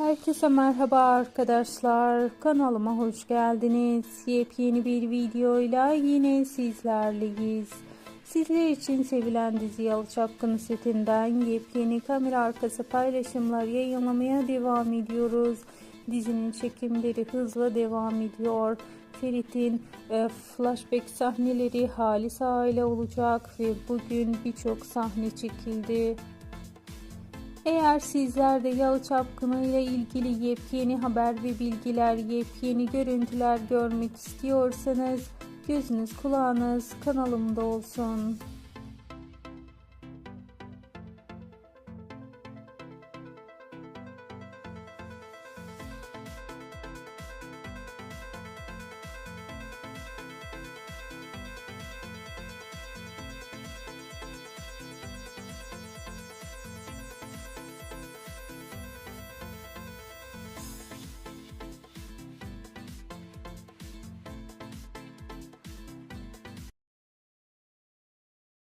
Herkese merhaba arkadaşlar. Kanalıma hoş geldiniz. Yepyeni bir videoyla yine sizlerleyiz. Sizler için sevilen dizi Yalı setinden yepyeni kamera arkası paylaşımlar yayınlamaya devam ediyoruz. Dizinin çekimleri hızla devam ediyor. Ferit'in e, flashback sahneleri Halis aile olacak ve bugün birçok sahne çekildi. Eğer sizler de Yalı Çapkını ile ilgili yepyeni haber ve bilgiler, yepyeni görüntüler görmek istiyorsanız gözünüz kulağınız kanalımda olsun.